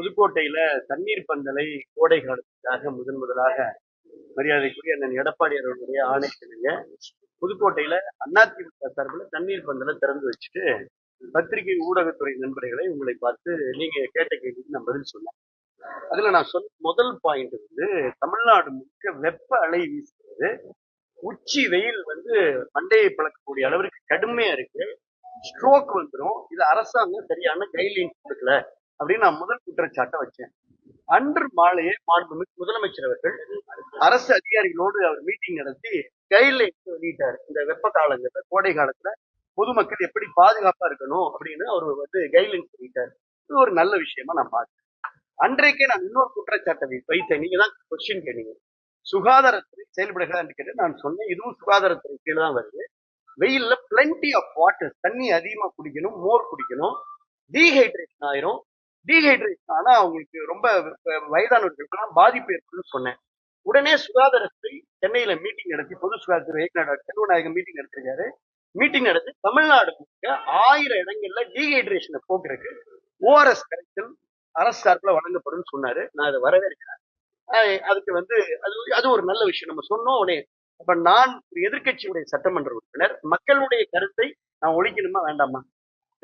புதுக்கோட்டையில தண்ணீர் பந்தலை கோடை காலத்துக்காக முதன் முதலாக மரியாதைக்குரிய அண்ணன் எடப்பாடி அவர்களுடைய ஆணைக்கிணங்க புதுக்கோட்டையில அதிமுக சார்பில் தண்ணீர் பந்தலை திறந்து வச்சுட்டு பத்திரிகை ஊடகத்துறை நண்பர்களை உங்களை பார்த்து நீங்க கேட்ட கேள்விக்கு நான் பதில் சொன்னேன். அதுல நான் சொன்ன முதல் பாயிண்ட் வந்து தமிழ்நாடு முழுக்க வெப்ப அலை வீசுகிறது உச்சி வெயில் வந்து மண்டையை பழக்கக்கூடிய அளவிற்கு கடுமையா இருக்கு. ஸ்ட்ரோக் வந்துடும் இது அரசாங்கம் சரியான கைட்லைன்ஸ் கொடுக்கல. அப்படின்னு நான் முதல் குற்றச்சாட்டை வச்சேன். அன்று மாலையே மாண்புமிகு முதலமைச்சர் அவர்கள் அரசு அதிகாரிகளோடு அவர் மீட்டிங் நடத்தி கைட்லைன்ஸ் வெளியிட்டார். இந்த வெப்ப காலங்கள்ல கோடை காலத்துல பொதுமக்கள் எப்படி பாதுகாப்பா இருக்கணும் அப்படின்னு அவர் வந்து கைட்லைன்ஸ் வெளியிட்டார் இது ஒரு நல்ல விஷயமா நான் பார்த்தேன். அன்றைக்கே நான் இன்னொரு குற்றச்சாட்டை வைத்தேன். நீங்க தான் கொஸ்டின் கேட்டீங்க. சுகாதாரத்துறை செயல்படுகிறான்னு கேட்டு நான் சொன்னேன் இதுவும் சுகாதாரத்துறை கீழே தான் வருது. வெயில்ல பிளண்டி ஆஃப் வாட்டர் தண்ணி அதிகமா குடிக்கணும் மோர் குடிக்கணும் டீஹைட்ரேஷன் ஆயிரும் டீஹைட்ரேஷன் ஆனா அவங்களுக்கு ரொம்ப வயதானவர்களுக்கெல்லாம் பாதிப்பு ஏற்படும் சொன்னேன். உடனே சுகாதாரத்துறை சென்னையில மீட்டிங் நடத்தி பொது சுகாதாரத்துறை இயக்குநர் செல்வநாயகம் மீட்டிங் நடத்திருக்காரு. மீட்டிங் நடத்தி தமிழ்நாடு முழுக்க ஆயிரம் இடங்கள்ல டீஹைட்ரேஷனை போக்குறதுக்கு ஓஆர்எஸ் கரைச்சல் அரசு சார்பில் வழங்கப்படும் சொன்னாரு. நான் அதை வரவேற்கிறேன். அதுக்கு வந்து அது அது ஒரு நல்ல விஷயம். நம்ம சொன்னோம் உடனே அப்ப நான் ஒரு எதிர்க்கட்சியுடைய சட்டமன்ற உறுப்பினர். மக்களுடைய கருத்தை நான் ஒழிக்கணுமா வேண்டாமா?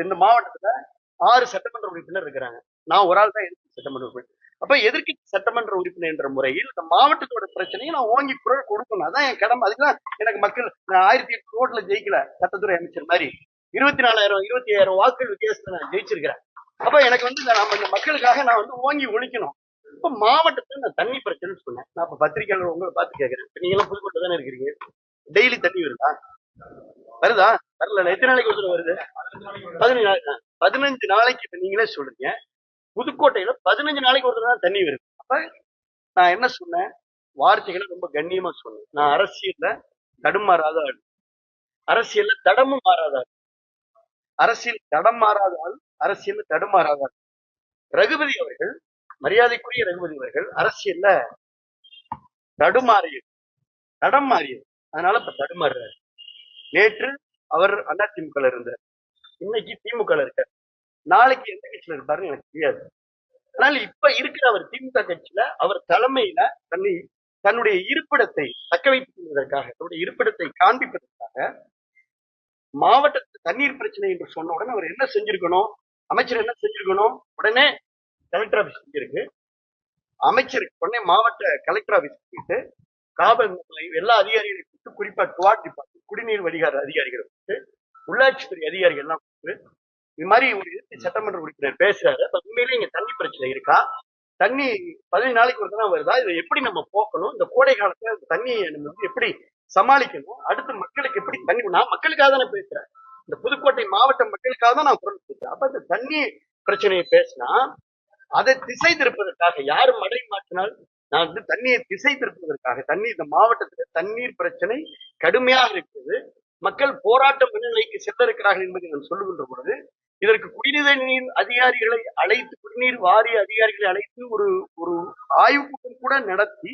இந்த மாவட்டத்துல ஆறு சட்டமன்ற உறுப்பினர் இருக்கிறாங்க. நான் ஒரு ஆள் தான் எதிர்க்கட்சி சட்டமன்ற உறுப்பினர். அப்ப எதிர்க்கட்சி சட்டமன்ற உறுப்பினர் என்ற முறையில் இந்த மாவட்டத்தோட பிரச்சனையை நான் ஓங்கி குரல் கொடுக்கணும். அதான் என் கடமை. அதுதான் எனக்கு மக்கள் நான் ஆயிரத்தி எட்டு ரோட்ல ஜெயிக்கல. சட்டத்துறை அமைச்சர் மாதிரி. இருபத்தி நாலாயிரம் இருபத்தி ஐயாயிரம் வாக்குகள் வித்தியாசத்துல நான் ஜெயிச்சிருக்கிறேன். அப்ப எனக்கு வந்து இந்த நம்ம இந்த மக்களுக்காக நான் வந்து ஓங்கி ஒழிக்கணும். இப்ப மாவட்டத்துல நான் தண்ணி பிரச்சனை சொன்னேன். நான் இப்ப பத்திரிகையாளர் உங்களை பார்த்து கேட்கிறேன். நீங்க எல்லாம் புதுக்கோட்டை தானே இருக்கிறீங்க? டெய்லி தண்ணி வருதா? வருதா? வரல எத்தனை நாளைக்கு ஒரு வருது? பதினஞ்சு நாள் பதினஞ்சு நாளைக்கு இப்ப நீங்களே சொல்றீங்க புதுக்கோட்டையில பதினஞ்சு நாளைக்கு ஒரு தான் தண்ணி வருது. அப்ப நான் என்ன சொன்னேன்? வார்த்தைகளை ரொம்ப கண்ணியமா சொன்னேன். நான் அரசியல்ல தடுமாறாத ஆள். அரசியல்ல தடமும் மாறாத ஆள். அரசியல் தடம் மாறாத ஆள் அரசியல்ல தடுமாறாத ஆள். ரகுபதி அவர்கள் மரியாதைக்குரிய ரகுபதி அவர்கள் அரசியல்ல தடுமாறியது. தடம் மாறியது. அதனால இப்ப தடுமாறுறாரு. நேற்று அவர் அதிமுக இருந்தார். இன்னைக்கு திமுக இருக்கார். நாளைக்கு எந்த கட்சியில இருப்பாருன்னு எனக்கு தெரியாது. ஆனால் இப்ப இருக்கிற அவர் திமுக கட்சியில அவர் தலைமையில தன்னை தன்னுடைய இருப்பிடத்தை தக்க வைத்துக் கொள்வதற்காக தன்னுடைய இருப்பிடத்தை காண்பிப்பதற்காக மாவட்டத்து தண்ணீர் பிரச்சனை என்று சொன்ன உடனே அவர் என்ன செஞ்சிருக்கணும்? அமைச்சர் என்ன செஞ்சிருக்கணும்? உடனே கலெக்டர் ஆபீஸ் இருக்கு அமைச்சருக்கு உடனே மாவட்ட கலெக்டர் ஆபீஸ் போயிட்டு காவல் எல்லா அதிகாரிகளையும் குறிப்பா குவாட் டிபார்ட்மெண்ட் குடிநீர் வடிகார அதிகாரிகள் வந்து உள்ளாட்சித்துறை அதிகாரிகள் எல்லாம் இது மாதிரி ஒரு எதிர்த்து சட்டமன்ற உறுப்பினர் பேசுறாரு. அப்ப உண்மையிலேயே இங்க தண்ணி பிரச்சனை இருக்கா? தண்ணி பதினஞ்சு நாளைக்கு ஒரு தான் வருதா? இதை எப்படி நம்ம போக்கணும்? இந்த கோடை காலத்துல இந்த தண்ணியை நம்ம வந்து எப்படி சமாளிக்கணும்? அடுத்து மக்களுக்கு எப்படி தண்ணி நான் மக்களுக்காக தானே பேசுறேன். இந்த புதுக்கோட்டை மாவட்ட மக்களுக்காக தான் நான் குரல் கொடுத்தேன். அப்ப இந்த தண்ணி பிரச்சனையை பேசினா அதை திசை திருப்பதற்காக யார் மடை மாற்றினால் நான் வந்து தண்ணியை திசை திருப்புவதற்காக தண்ணீர் இந்த மாவட்டத்துல தண்ணீர் பிரச்சனை கடுமையாக இருக்கிறது. மக்கள் போராட்ட மனநிலைக்கு செல்ல இருக்கிறார்கள் என்பதை நான் சொல்லுகின்ற பொழுது இதற்கு குடிநீர் நீர் அதிகாரிகளை அழைத்து குடிநீர் வாரிய அதிகாரிகளை அழைத்து ஒரு ஒரு ஆய்வுக்கூட்டம் கூட நடத்தி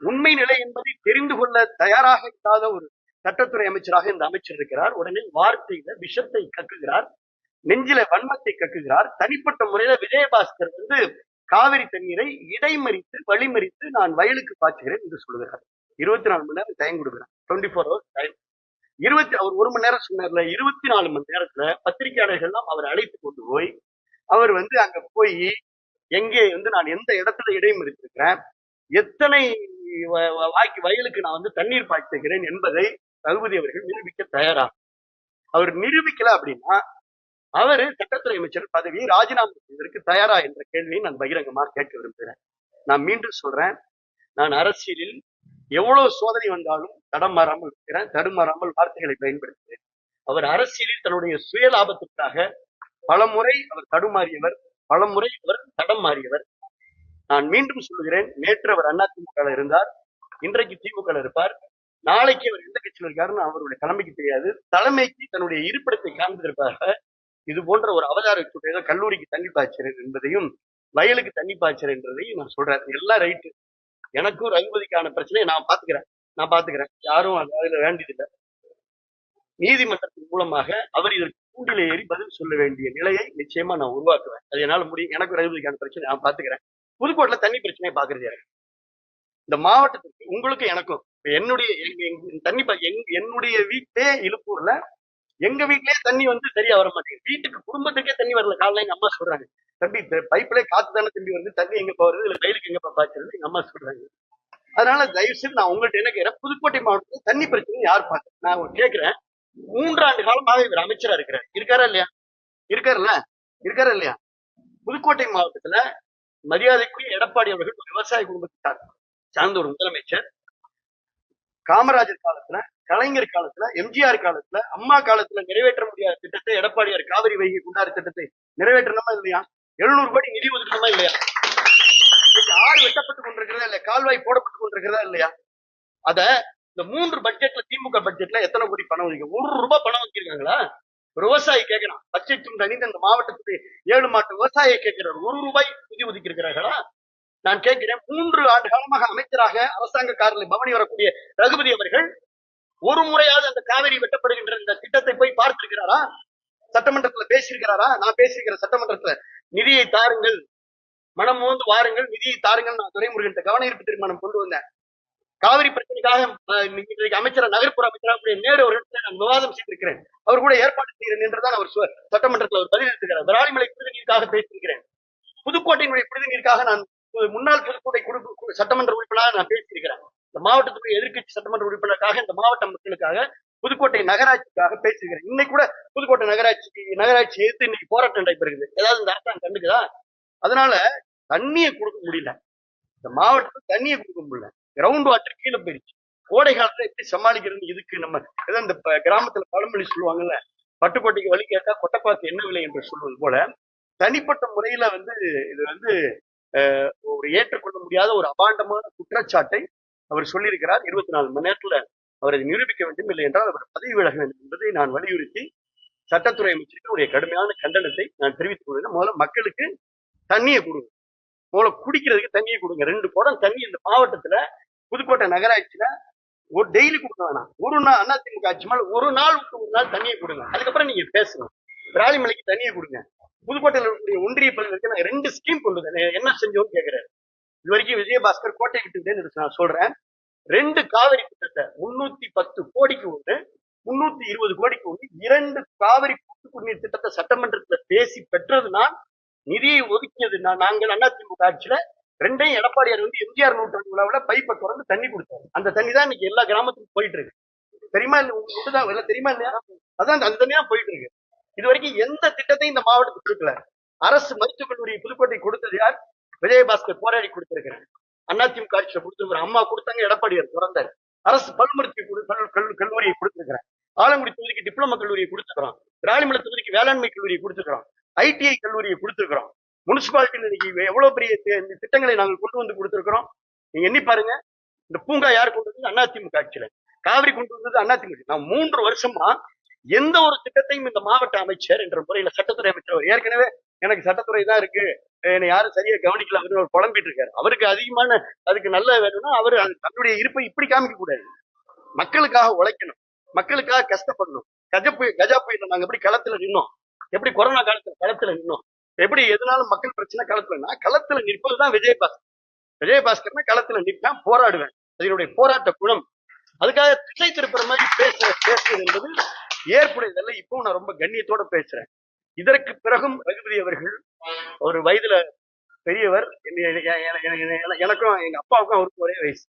உண்மை நிலை என்பதை தெரிந்து கொள்ள தயாராக இல்லாத ஒரு சட்டத்துறை அமைச்சராக இந்த அமைச்சர் இருக்கிறார். உடனே வார்த்தையில விஷத்தை கக்குகிறார். நெஞ்சில வன்மத்தை கக்குகிறார். தனிப்பட்ட முறையில விஜயபாஸ்கர் வந்து காவிரி தண்ணீரை இடைமறித்து வழிமறித்து நான் வயலுக்கு பாய்ச்சுகிறேன் என்று சொல்லுகிறார். இருபத்தி நாலு மணி நேரம் டைம் கொடுக்குறேன் டுவெண்ட்டி ஃபோர் ஹவர்ஸ் டைம் இருபத்தி அவர் ஒரு மணி நேரம் சொன்னார்ல இருபத்தி நாலு மணி நேரத்துல பத்திரிகையாளர்கள்லாம் அவர் அழைத்து கொண்டு போய் அவர் வந்து அங்க போய் எங்கே வந்து நான் எந்த இடத்துல இடைமறித்திருக்கிறேன் எத்தனை வ- வ- வாய்க்கு வயலுக்கு நான் வந்து தண்ணீர் பாய்ச்சுகிறேன் என்பதை தகுதி அவர்கள் நிரூபிக்க தயாரா? அவர் நிரூபிக்கல அப்படின்னா அவர் சட்டத்துறை அமைச்சர் பதவி ராஜினாமா செய்வதற்கு தயாரா என்ற கேள்வியை நான் பகிரங்கமாக கேட்க விரும்புகிறேன். நான் மீண்டும் சொல்றேன் நான் அரசியலில் எவ்வளவு சோதனை வந்தாலும் தடம் மாறாமல் இருக்கிறேன் தடுமாறாமல் வார்த்தைகளை பயன்படுத்துகிறேன். அவர் அரசியலில் தன்னுடைய சுய லாபத்திற்காக பலமுறை அவர் தடுமாறியவர் பலமுறை அவர் தடம் மாறியவர். நான் மீண்டும் சொல்லுகிறேன் நேற்று அவர் அதிமுக இருந்தார் இன்றைக்கு திமுக இருப்பார். நாளைக்கு அவர் எந்த கட்சியில் இருக்காருன்னு அவருடைய தலைமைக்கு தெரியாது. தலைமைக்கு தன்னுடைய இருப்பிடத்தை காண்பதற்காக இது போன்ற ஒரு அவதார ஏதோ கல்லூரிக்கு தண்ணி பாய்ச்சல் என்பதையும் வயலுக்கு தண்ணி பாய்ச்சல் என்றதையும் நான் சொல்றேன் எல்லாம் ரைட்டு எனக்கும் ரகுபதிக்கான பிரச்சனையை நான் பாத்துக்கிறேன் நான் பாத்துக்கிறேன் யாரும் அது- அதுல வேண்டியதில்லை. நீதிமன்றத்தின் மூலமாக அவர் இதற்கு கூண்டில ஏறி பதில் சொல்ல வேண்டிய நிலையை நிச்சயமா நான் உருவாக்குவேன். அது என்னால முடியும். எனக்கு ரகுபதிக்கான பிரச்சனை நான் பாத்துக்கிறேன் புதுக்கோட்டில் தண்ணி பிரச்சனையை பாக்குறது யாரு? இந்த மாவட்டத்துக்கு உங்களுக்கு எனக்கும். என்னுடைய தண்ணி என்னுடைய வீட்டே இழுப்பூர்ல எங்க வீட்லயே தண்ணி வந்து சரியா வர மாட்டேங்குது. வீட்டுக்கு குடும்பத்துக்கே தண்ணி வரல. காலையில எங்க அம்மா சொல்றாங்க. தம்பி பைப்ல காத்து தானே தம்பி வருது. தண்ணி எங்க போறது இல்ல ரயிலுக்கு எங்க பாய்ச்சறது? எங்க அம்மா சொல்றாங்க. அதனால தயவு செய்து நான் உங்கள்கிட்ட என்ன கேட்கிறேன்? புதுக்கோட்டை மாவட்டத்தில் தண்ணி பிரச்சனை யார் பார்க்க நான் கேட்கிறேன். மூன்றாண்டு காலமாக இவர் அமைச்சரா இருக்கிறார். இருக்காரா இல்லையா? இருக்காருல்ல? இருக்காரா இல்லையா? புதுக்கோட்டை மாவட்டத்துல மரியாதைக்குரிய எடப்பாடி அவர்கள் ஒரு விவசாய குடும்பத்தை சார்ந்த ஒரு முதலமைச்சர். காமராஜர் காலத்துல கலைஞர் காலத்துல எம்ஜிஆர் காலத்துல அம்மா காலத்துல நிறைவேற்ற முடியாத திட்டத்தை எடப்பாடியார் காவிரி வைகை குண்டாறு திட்டத்தை நிறைவேற்றணுமா இல்லையா? எழுநூறு கோடி நிதி ஒதுக்கணுமா இல்லையா? ஆறு வெட்டப்பட்டு கொண்டிருக்கிறதா இல்லையா? கால்வாய் போடப்பட்டு கொண்டிருக்கிறதா இல்லையா? அத இந்த மூன்று பட்ஜெட்ல திமுக பட்ஜெட்ல எத்தனை கோடி பணம் ஒதுக்கி ஒரு ரூபாய் பணம் வைக்கிறாங்களா ஒரு விவசாயி கேட்கிறான் பட்ஜெட்டும் தனித்து இந்த மாவட்டத்துக்கு ஏழு மாட்டு விவசாயி கேட்கிறார் ஒரு ரூபாய் நிதி ஒதுக்கி இருக்கிறார்களா நான் கேட்கிறேன் மூன்று ஆண்டு காலமாக அமைச்சராக அரசாங்க காரில் பவனி வரக்கூடிய ரகுபதி அவர்கள் ஒரு முறையாவது அந்த காவிரி வெட்டப்படுகின்ற இந்த திட்டத்தை போய் பார்த்திருக்கிறாரா? சட்டமன்றத்துல பேசியிருக்கிறாரா? நான் பேசியிருக்கிற சட்டமன்றத்துல நிதியை தாருங்கள் மனம் மோந்து வாருங்கள் நிதியை தாருங்கள் நான் துரைமுருகன் கவன ஈர்ப்பு தீர்மானம் கொண்டு வந்தேன். காவிரி பிரச்சனைக்காக இன்றைக்கு அமைச்சர் நகர்ப்புற அமைச்சராக நேரு அவர்களிடத்தில் நான் விவாதம் செய்திருக்கிறேன். அவர் கூட ஏற்பாடு செய்கிறேன் என்றுதான் அவர் சட்டமன்றத்தில் அவர் பதிலளித்திருக்கிறார். விராலிமலை குடிநீருக்காக பேசியிருக்கிறேன். புதுக்கோட்டையினுடைய குடிநீருக்காக நான் முன்னாள் புதுக்கோட்டை குடும்ப சட்டமன்ற உறுப்பினராக நான் பேசியிருக்கிறேன். இந்த மாவட்டத்துடைய எதிர்க்கட்சி சட்டமன்ற உறுப்பினருக்காக இந்த மாவட்ட மக்களுக்காக புதுக்கோட்டை நகராட்சிக்காக பேசியிருக்கிறேன். இன்னைக்கு கூட புதுக்கோட்டை நகராட்சிக்கு நகராட்சி எதிர்த்து இன்னைக்கு போராட்டம் நடைபெறுகிறது. ஏதாவது இந்த அரசாங்கம் கண்டுக்குதா? அதனால தண்ணியை கொடுக்க முடியல. இந்த மாவட்டத்துக்கு தண்ணியை கொடுக்க முடியல. கிரவுண்ட் வாட்டர் கீழே போயிடுச்சு. கோடை காலத்துல எப்படி சமாளிக்கிறதுன்னு இதுக்கு நம்ம ஏதோ இந்த ப- கிராமத்துல பழமொழி சொல்லுவாங்கல்ல பட்டுக்கோட்டைக்கு வழி கேட்டா கொட்டைப்பாக்கு என்ன விலை என்று சொல்வது போல தனிப்பட்ட முறையில வந்து இது வந்து ஒரு ஏற்றுக்கொள்ள முடியாத ஒரு அபாண்டமான குற்றச்சாட்டை அவர் சொல்லியிருக்கிறார். இருபத்தி நாலு மணி நேரத்துல அவரை அதை நிரூபிக்க வேண்டும் இல்லை என்றால் அவர் பதவி விலக வேண்டும் என்பதை நான் வலியுறுத்தி சட்டத்துறை அமைச்சருக்கு கடுமையான கண்டனத்தை நான் தெரிவித்துக் கொள்கிறேன். முதல்ல மக்களுக்கு தண்ணியை கொடுங்க. முதல்ல குடிக்கிறதுக்கு தண்ணியை கொடுங்க. ரெண்டு குடம் தண்ணி இந்த மாவட்டத்துல புதுக்கோட்டை நகராட்சியில ஒரு டெய்லி கொடுக்க வேணாம். ஒரு நாள் அதிமுக ஆட்சி மேல ஒரு நாள் விட்டு ஒரு நாள் தண்ணியை கொடுங்க. அதுக்கப்புறம் நீங்க பேசணும். விராலிமலைக்கு தண்ணியை கொடுங்க. புதுக்கோட்டையில் இருக்கக்கூடிய ஒன்றிய பகுதிகளுக்கு நான் ரெண்டு ஸ்கீம் கொண்டு வந்தேன். என்ன செஞ்சோம்னு கேட்குறாரு இது வரைக்கும் விஜயபாஸ்கர் கோட்டை விட்டு நான் சொல்றேன். ரெண்டு காவிரி திட்டத்தை முன்னூத்தி பத்து கோடிக்கு ஒன்று முன்னூத்தி இருபது கோடிக்கு ஒன்று இரண்டு காவிரி கூட்டு குடிநீர் திட்டத்தை சட்டமன்றத்துல பேசி பெற்றதுன்னா நிதியை ஒதுக்கியது நான் நாங்கள் அதிமுக ஆட்சியில ரெண்டையும் எடப்பாடியார் வந்து எம்ஜிஆர் நூற்றாண்டு விழாவில் பைப்பை திறந்து தண்ணி கொடுத்தாரு. அந்த தண்ணி தான் இன்னைக்கு எல்லா கிராமத்துக்கும் போயிட்டு இருக்கு. தெரியுமா இல்லை உங்களுக்கு தான் தெரியுமா இல்லையா? அதான் அந்த தண்ணி தான் போயிட்டு இருக்கு. இது வரைக்கும் எந்த திட்டத்தையும் இந்த மாவட்டத்துக்கு கொடுக்கல. அரசு மருத்துவக் கல்லூரி புதுக்கோட்டை கொடுத்தது யார்? விஜயபாஸ்கர் போராடி கொடுத்திருக்கிறார். அதிமுக ஆட்சியை கொடுத்திருக்கிறேன் அம்மா கொடுத்தாங்க எடப்பாடியார் திறந்தார் அரசு பல் மருத்துவ கல்லூரியை கொடுத்திருக்கிறார். ஆலங்குடி தொகுதிக்கு டிப்ளமோ கல்லூரியை கொடுத்துக்கிறோம் விராலிமலை தொகுதிக்கு வேளாண்மை கல்லூரியை கொடுத்துக்கிறோம் ஐடிஐ கல்லூரியை கொடுத்துருக்கிறோம். முனிசிபாலிட்டியில் இன்னைக்கு எவ்வளவு பெரிய திட்டங்களை நாங்கள் கொண்டு வந்து கொடுத்துருக்கிறோம்? நீங்க எண்ணி பாருங்க. இந்த பூங்கா யார் கொண்டு வந்தது? அதிமுக ஆட்சியில. காவிரி கொண்டு வந்தது அதிமுக நான் மூன்று வருஷமா எந்த ஒரு திட்டத்தையும் இந்த மாவட்ட அமைச்சர் என்ற முறையில சட்டத்துறை அமைச்சர் ஏற்கனவே எனக்கு சட்டத்துறை தான் இருக்கு. என்னை யாரும் சரியா கவனிக்கல. அப்படின்னு ஒரு புலம்பிட்டு இருக்காரு. அவருக்கு அதிகமான அதுக்கு நல்ல வேணும்னா அவர் தன்னுடைய இருப்பை இப்படி காமிக்க கூடாது. மக்களுக்காக உழைக்கணும். மக்களுக்காக கஷ்டப்படணும். கஜ புயல் கஜா புயல் நாங்க எப்படி களத்துல நின்னோம்? எப்படி கொரோனா காலத்துல களத்துல நின்னோம்? எப்படி எதுனாலும் மக்கள் பிரச்சனை களத்துலன்னா களத்துல நிற்பதுதான் விஜயபாஸ்கர். விஜயபாஸ்கர்னா களத்துல நிற்பேன் போராடுவேன். அதனுடைய போராட்ட குணம். அதுக்காக திசை திருப்புற மாதிரி பேச பேசுவது என்பது ஏற்புடையதல்ல. இப்போ நான் ரொம்ப கண்ணியத்தோட பேசுறேன். இதற்கு பிறகும் ரகுபதி அவர்கள் ஒரு வயதுல பெரியவர். எனக்கும் எங்க அப்பாவுக்கும் அவருக்கும் ஒரே வயசு.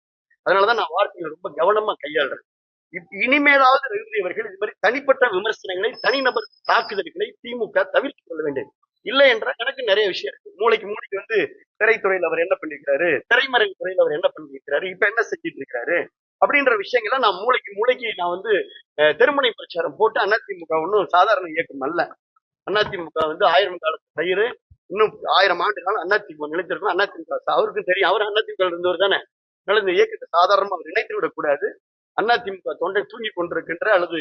அதனாலதான் நான் வார்த்தைகளை ரொம்ப கவனமா கையாளுறேன். இப்- இனிமேலாவது ரகுபதி அவர்கள் இது மாதிரி தனிப்பட்ட விமர்சனங்களை தனிநபர் தாக்குதல்களை திமுக தவிர்த்துக் கொள்ள வேண்டும். இல்லை என்றால் எனக்கு நிறைய விஷயம் இருக்கு. மூளைக்கு மூளைக்கு வந்து திரைத்துறையில் அவர் என்ன பண்ணிருக்காரு திரைமறை துறையில் அவர் என்ன பண்ணிருக்காரு இப்ப என்ன செஞ்சிட்டு இருக்கிறாரு அப்படின்ற விஷயங்களை நான் மூளைக்கு மூளைக்கு நான் வந்து அஹ், தெருமுனை பிரச்சாரம் போட்டு அதிமுக ஒன்றும் சாதாரண இயக்கம் அல்ல. அதிமுக வந்து ஆயிரம் காலத்து பயிர் இன்னும் ஆயிரம் ஆண்டு காலம் அதிமுக நிலைத்திருக்கும். அதிமுக அவருக்கும் தெரியும். அவர் அதிமுக இருந்தவர் தானே. அதனால இந்த இயக்கத்தை சாதாரணமா அவர் நினைத்து விடக்கூடாது அதிமுக தொண்டை தூங்கி கொண்டிருக்கின்ற அல்லது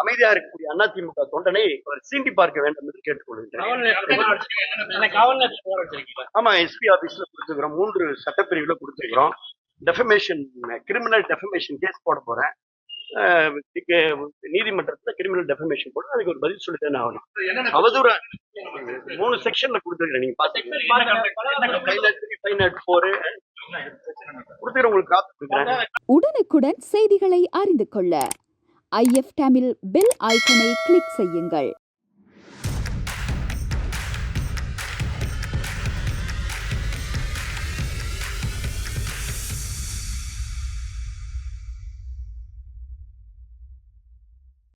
அமைதியா இருக்கக்கூடிய அதிமுக தொண்டனை அவர் சீண்டி பார்க்க வேண்டும் என்று கேட்டுக்கொள்கின்றேன்? ஆமா எஸ்பி ஆபீஸ்ல கொடுத்துக்கிறோம். மூன்று சட்டப்பிரிவுல கொடுத்துக்கிறோம். டெஃபமேஷன் கிரிமினல் டெஃபமேஷன் கேஸ் போட இதுக்கு நீதிமன்றத்துல கிரிமினல் டெஃபமேஷன் போட்டு அதுக்கு ஒரு பதில் சொல்லித்தானே ஆகணும். அவதூறு மூணு செக்ஷன்ல கொடுத்துருக்கேன் நீங்க. பாத்தீங்கன்னா உடனுக்குடன் செய்திகளை அறிந்து கொள்ள. ஐஎஃப் தமிழ் பெல் ஐக்கனை கிளிக் செய்யுங்கள்.